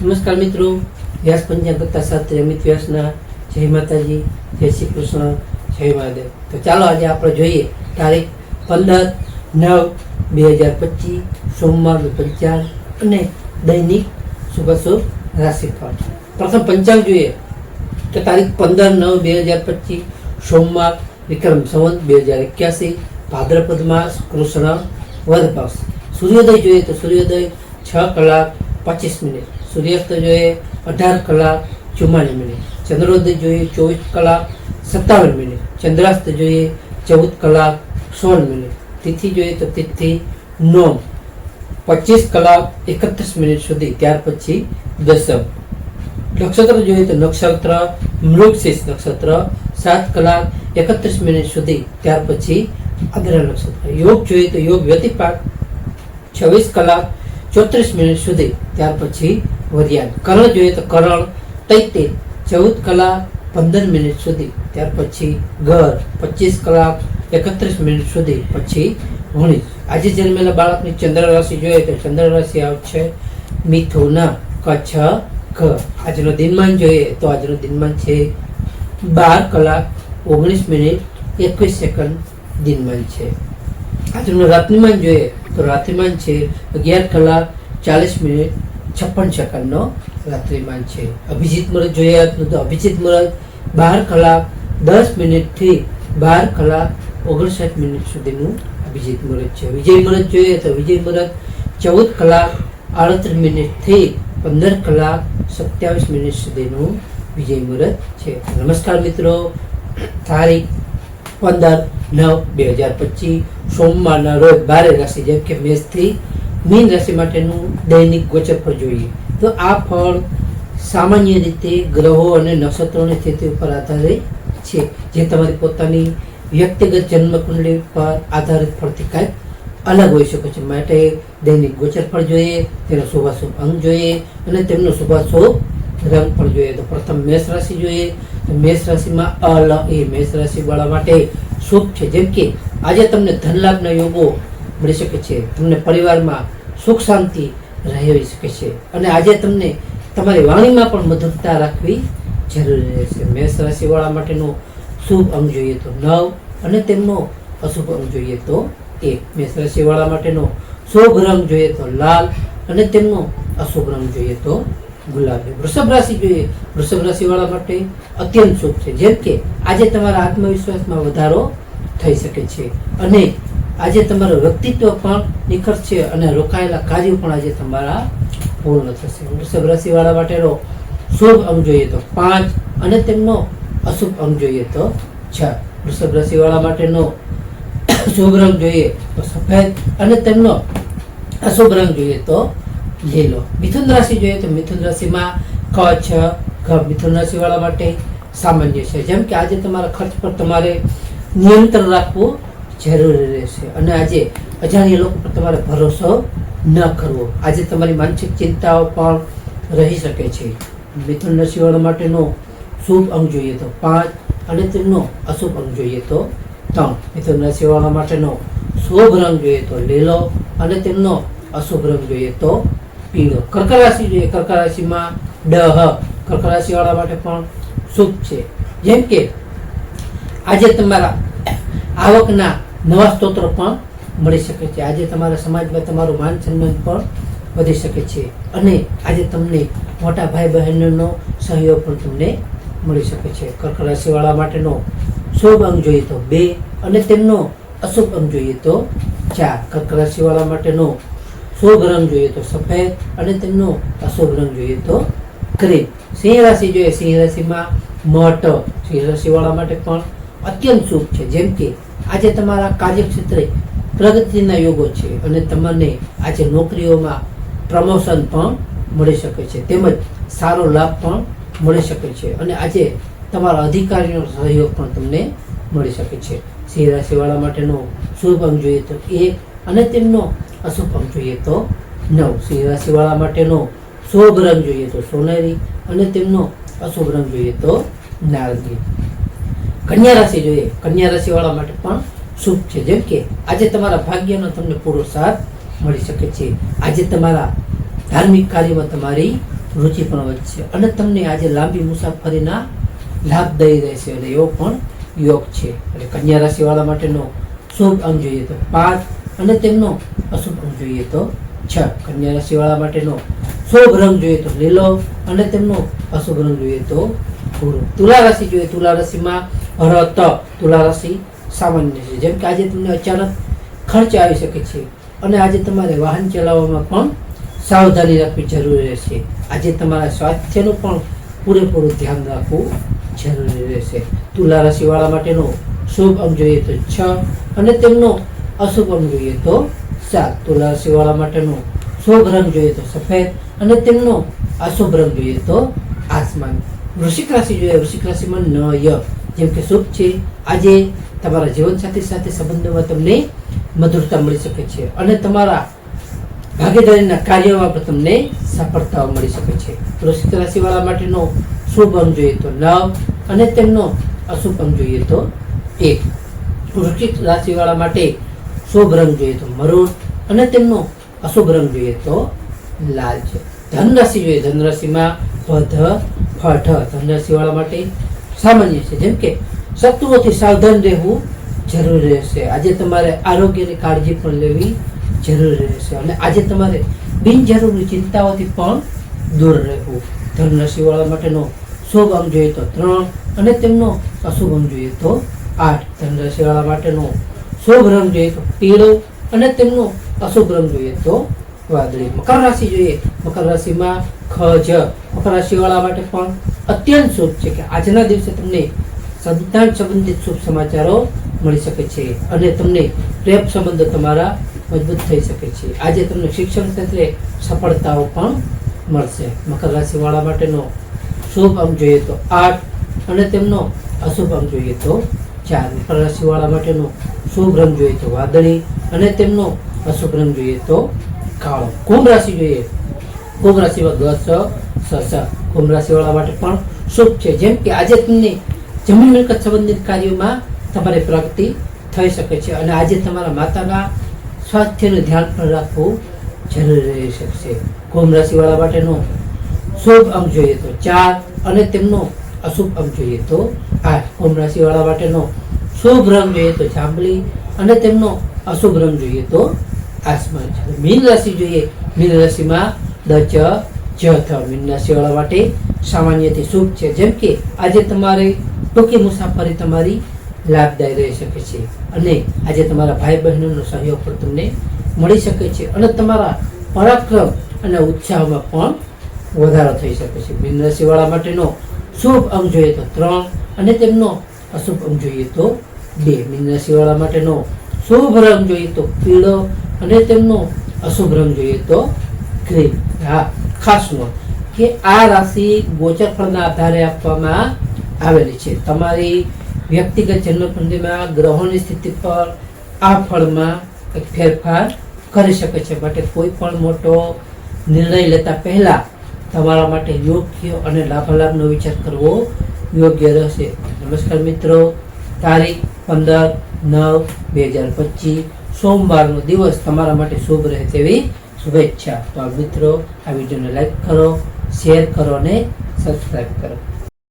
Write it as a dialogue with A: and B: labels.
A: નમસ્કાર મિત્રો. વ્યાસ પંચાંગતા સાથે અમિત વ્યાસના જય માતાજી, જય શ્રી કૃષ્ણ, જય મહાદેવ. તો ચાલો આજે આપણે જોઈએ તારીખ પંદર નવ બે હજાર પચીસ સોમવારનું પંચાંગ અને દૈનિક શુભાશુભ રાશિફળ. પ્રથમ પંચાંગ જોઈએ તો તારીખ પંદર નવ બે હજાર પચીસ, સોમવાર વિક્રમ સંવત બે હજાર એક્યાસી, ભાદ્રપદ માસ, કૃષ્ણ વધ પાસ સૂર્યોદય જોઈએ તો સૂર્યોદય છ કલાક પચીસ મિનિટ. સૂર્યાસ્ત જોઈએ અઢાર કલાક ચુમ્માલીસ મિનિટ ચંદ્રોદય જોઈએ ચોવીસ કલાક સત્તાવન મિનિટ ચંદ્રાસ્ત જોઈએ ચૌદ કલાક સોળ મિનિટ તિથિ જોઈએ તો તિથિ નોમ પચીસ કલાક એકત્રીસ મિનિટ સુધી ત્યાર પછી દસમ નક્ષત્ર જોઈએ તો નક્ષત્ર મૃગશીર્ષ નક્ષત્ર સાત કલાક એકત્રીસ મિનિટ સુધી ત્યાર પછી અગ્ર નક્ષત્ર યોગ જોઈએ તો યોગ વ્યતિપાક છવ્વીસ કલાક ચોત્રીસ મિનિટ સુધી ત્યાર પછી વરિયાળ કરણ જોઈએ તો કરણ તૈતે ચૌદ કલાક પંદર મિનિટ સુધી, ત્યાર પછી ઘર પચીસ કલાક એકત્રીસ મિનિટ સુધી, પછી વણિજ આજે જન્મેલા બાળકની ચંદ્ર રાશિ જોઈએ તો ચંદ્ર રાશિ આવશે મિથુન કચ્છ ઘ આજનો દિનમાન જોઈએ તો આજનો દિનમાન છે બાર કલાક ઓગણીસ મિનિટ એકવીસ સેકન્ડ દિનમાન છે. આજનું રાત્રિમાન જોઈએ તો રાત્રિમાન છે અગિયાર કલાક ચાલીસ મિનિટ છપ્પન સેકન્ડનો રાત્રિમાન છે. અભિજીત મુહૂર્ત જોઈએ તો અભિજીત મુહૂર્ત બાર કલાક દસ મિનિટથી બાર કલાક ઓગણસાઠ મિનિટ સુધીનું અભિજીત મુહૂર્ત છે. વિજય મુહૂર્ત જોઈએ તો વિજય મુહૂર્ત ચૌદ કલાક આડત્રીસ મિનિટથી પંદર કલાક સત્યાવીસ મિનિટ સુધીનું વિજય મુહૂર્ત છે. નમસ્કાર મિત્રો. તારીખ પંદર નવ બે હજાર પચીસ. સોમવારના રોજ બારે રાશિ જેમ કે મેષથી મીન રાશિ માટેનું દૈનિક ગોચર જોઈએ. તો આ ફળ સામાન્ય રીતે ગ્રહો અને નક્ષત્રોની સ્થિતિ ઉપર આધારિત છે. જે તમારી પોતાની વ્યક્તિગત જન્મકુંડળી પર આધારિત ફળથી કાંઈક અલગ હોઈ શકે છે. માટે દૈનિક ગોચર ફળ જોઈએ, તેનો શુભાશુભ અંગ જોઈએ અને તેમનો શુભાશુભ રંગ પણ જોઈએ. તો પ્રથમ મેષ રાશિ જોઈએ. તો મેષ રાશિમાં અલ એ મેષ રાશિ વાળા માટે શુભ છે. જેમ કે આજે તમને ધનલાભના યોગો મળી શકે છે. તમને પરિવારમાં સુખ શાંતિ રહેવી શકે છે. અને આજે તમને તમારી વાણીમાં પણ મધુરતા રાખવી જરૂરી રહેશે મેષ રાશિવાળા માટેનો શુભ અંગ જોઈએ તો નવ અને તેમનો અશુભ અંગ જોઈએ તો એક. મેષ રાશિવાળા માટેનો શુભ રંગ જોઈએ તો લાલ અને તેમનો અશુભ રંગ જોઈએ તો ગુલાબી. વૃષભ રાશિ જોઈએ, વૃષભ રાશિવાળા માટે અત્યંત શુભ છે. જેમ કે આજે તમારા આત્મવિશ્વાસમાં વધારો થઈ શકે છે. અને આજે તમારું વ્યક્તિત્વ પણ નિખરશે અને રોકાયેલા કાર્યો પણ આજે તમારા પૂર્ણ થશે. વૃષભ રાશિવાળા માટેનો શુભ અંગ જોઈએ તો પાંચ અને તેમનો અશુભ અંગ જોઈએ તો છ વૃષભ રાશિવાળા માટેનો શુભ રંગ જોઈએ તો સફેદ અને તેમનો અશુભ રંગ જોઈએ તો લીલો. મિથુન રાશિ જોઈએ તો મિથુન રાશિમાં ક, છ, ઘ મિથુન રાશિવાળા માટે સામાન્ય છે. જેમ કે આજે તમારા ખર્ચ પર તમારે નિયંત્રણ રાખવું જરૂરી રહેશે. અને આજે અજાણ્યા લોકો પર તમારે ભરોસો ન કરવો. આજે તમારી માનસિક ચિંતાઓ પણ રહી શકે છે. મિથુન રાશિવાળા માટેનો શુભ અંગ જોઈએ તો પાંચ અને તેમનો અશુભ અંગ જોઈએ તો ત્રણ. મિથુન રાશિવાળા માટેનો શુભ રંગ જોઈએ તો લીલો અને તેમનો અશુભ રંગ જોઈએ તો પીળો. કર્ક રાશિ જોઈએ કર્ક રાશિમાં ડહ કર્ક રાશિવાળા માટે પણ શુભ છે. જેમ કે આજે તમારા આવકના નવા સ્તોત્રો પણ મળી શકે છે. આજે તમારા સમાજમાં તમારું માન સન્માન પણ વધી શકે છે. અને આજે તમને મોટા ભાઈ બહેનનો સહયોગ પણ તમને મળી શકે છે. કર્ક રાશિવાળા માટેનો શુભ અંગ જોઈએ તો બે અને તેમનો અશુભ અંગ જોઈએ તો ચાર. કર્ક રાશિવાળા માટેનો શુભ રંગ જોઈએ તો સફેદ અને તેમનો અશુભ રંગ જોઈએ તો ક્રીમ સિંહ રાશિ જોઈએ. સિંહ રાશિમાં મઠ. સિંહ રાશિવાળા માટે પણ અત્યંત શુભ છે. જેમ કે આજે તમારા કાર્યક્ષેત્રે પ્રગતિના યોગો છે અને તમને આજે નોકરીઓમાં પ્રમોશન પણ મળી શકે છે. તેમજ સારો લાભ પણ મળી શકે છે અને આજે તમારા અધિકારીનો સહયોગ પણ તમને મળી શકે છે. સિંહ રાશિવાળા માટેનો શુભ અંગ જોઈએ તો એક અને તેમનો અશુભ અંગ જોઈએ તો નવ. સિંહ રાશિવાળા માટેનો શુભ રંગ જોઈએ તો સોનેરી અને તેમનો અશુભ રંગ જોઈએ તો નારંગી. કન્યા રાશિ જોઈએ. કન્યા રાશિ વાળા માટે પણ શુભ છે. જેમ કે આજે તમારા ભાગ્યનો તમને પૂરો સાથ મળી શકે છે. આજે તમારા ધાર્મિક કાર્યમાં તમારી રુચિ પણ વધશે અને તમને આજે લાંબી મુસાફરીના લાભદાયી રહેશે અને એવો પણ યોગ છે. એટલે કન્યા રાશિવાળા માટેનો શુભ અંગ જોઈએ તો પાંચ અને તેમનો અશુભ અંગ જોઈએ તો છ. કન્યા રાશિવાળા માટેનો શુભ રંગ જોઈએ તો લીલો અને તેમનો અશુભ રંગ જોઈએ તો ભૂરો. તુલા રાશિ જોઈએ. તુલા રાશિમાં ભરત તુલા રાશિ સામાન્ય છે. જેમ કે આજે તમને અચાનક ખર્ચ આવી શકે છે અને આજે તમારે વાહન ચલાવવામાં પણ સાવધાની રાખવી જરૂરી રહેશે. આજે તમારા સ્વાસ્થ્યનું પણ પૂરેપૂરું ધ્યાન રાખવું જરૂરી રહેશે. તુલા રાશિવાળા માટેનો શુભ અંગ જોઈએ તો છ અને તેમનો અશુભ અંગ જોઈએ તો સાત. તુલા રાશિવાળા માટેનો શુભ રંગ જોઈએ તો સફેદ અને તેમનો અશુભ રંગ જોઈએ તો આસમાન. વૃશ્ચિક રાશિ જોઈએ. વૃશ્ચિક રાશિમાં ન ય જેમ કે શુભ છે, આજે તમારા જીવનસાથી સાથે સંબંધોમાં તમને મધુરતા મળી શકે છે અને તમારા ભાગીદારીના કાર્યોમાં પણ તમને સફળતાઓ મળી શકે છે. વૃશ્ચિક રાશિવાળા માટેનો શુભ અંગ જોઈએ તો નવ અને તેમનો અશુભ અંગ જોઈએ તો એક. વૃશ્ચિક રાશિવાળા માટે શુભ રંગ જોઈએ તો મરૂન અને તેમનો અશુભ રંગ જોઈએ તો લાલ છે. ધનરાશિ જોઈએ, ધનરાશિમાં રાશિમાં પધ ફઠ ધનરાશિવાળા માટે સામાન્ય છે. જેમ કે શત્રુઓથી સાવધાન રહેવું જરૂરી રહેશે. આજે તમારે આરોગ્યની કાળજી પણ લેવી જરૂરી રહેશે. અને આજે તમારે બિનજરૂરી ચિંતાઓથી પણ દૂર રહેવું. ધન રાશિવાળા માટેનો શુભ અંગ જોઈએ તો ત્રણ અને તેમનો અશુભ અંગ જોઈએ તો આઠ. ધન રાશિવાળા માટેનો શુભ રંગ જોઈએ તો પીળો અને તેમનો અશુભ રંગ જોઈએ તો વાદળી. મકર રાશિ જોઈએ. મકર રાશિમાં ખ, જ. મકર રાશિવાળા માટે પણ અત્યંત શુભ છે કે આજના દિવસે તમને સંતાન સંબંધિત શુભ સમાચારો મળી શકે છે અને તમને પ્રેમ સંબંધો તમારા મજબૂત થઈ શકે છે. આજે તમને શિક્ષણ ક્ષેત્રે સફળતાઓ પણ મળશે. મકર રાશિવાળા માટેનો શુભ અંક જોઈએ તો આઠ અને તેમનો અશુભ અંક જોઈએ તો ચાર. મકર રાશિવાળા માટેનો શુભ રંગ જોઈએ તો વાદળી અને તેમનો અશુભ રંગ જોઈએ તો કાળો. કુંભ રાશિ જોઈએ. કુંભ રાશિમાં ગ સ સ સ માટે પણ શુભ છે. જેમ કે આજે તમને જમીન મિલકત સંબંધિત કાર્યોમાં તમારી પ્રગતિ થઈ શકે છે અને આજે તમારા માતાના સ્વાસ્થ્યનું ધ્યાન પણ રાખવું જરૂરી રહી શકશે કુંભ રાશિવાળા માટેનો શુભ અંક જોઈએ તો ચાર અને તેમનો અશુભ અંક જોઈએ તો આઠ. કુંભ રાશિવાળા માટેનો શુભ રંગ જોઈએ તો જાંબલી અને તેમનો અશુભ રંગ જોઈએ તો આસમાન છે. મીન રાશિ જોઈએ, મીન રાશિમાં દ, ચ જ થ મીન રાશિવાળા માટે સામાન્યથી શુભ છે. જેમ કે આજે તમારે ટૂંકી મુસાફરી તમારી લાભદાયી રહી શકે છે અને આજે તમારા ભાઈ બહેનોનો સહયોગ પણ તમને મળી શકે છે અને તમારા પરાક્રમ અને ઉત્સાહમાં પણ વધારો થઈ શકે છે. મીન રાશિવાળા માટેનો શુભ અંક જોઈએ તો ત્રણ અને તેમનો અશુભ અંક જોઈએ તો બે. મીન રાશિવાળા માટેનો શુભ રંગ જોઈએ તો પીળો અને તેમનો અશુભ રંગ જોઈએ તો ગ્રીન. હા ખાસ નોંધ કે આ રાશિ ગોચર ફળના આધારે આપવામાં આવેલી છે. તમારી વ્યક્તિગત જન્મકુંડીમાં ગ્રહોની સ્થિતિ પર આ ફળમાં કંઈક ફેરફાર કરી શકે છે. માટે કોઈ પણ મોટો નિર્ણય લેતા પહેલા તમારા માટે યોગ્ય અને લાભાલાભનો વિચાર કરવો યોગ્ય રહેશે. નમસ્કાર મિત્રો. તારીખ પંદર નવ બે હજાર પચીસ. સોમવારનો દિવસ તમારા માટે શુભ રહે તેવી શુભેચ્છા. તો મિત્રો આ વિડીયોને લાઈક કરો શેર કરો અને સબસ્ક્રાઈબ કરો.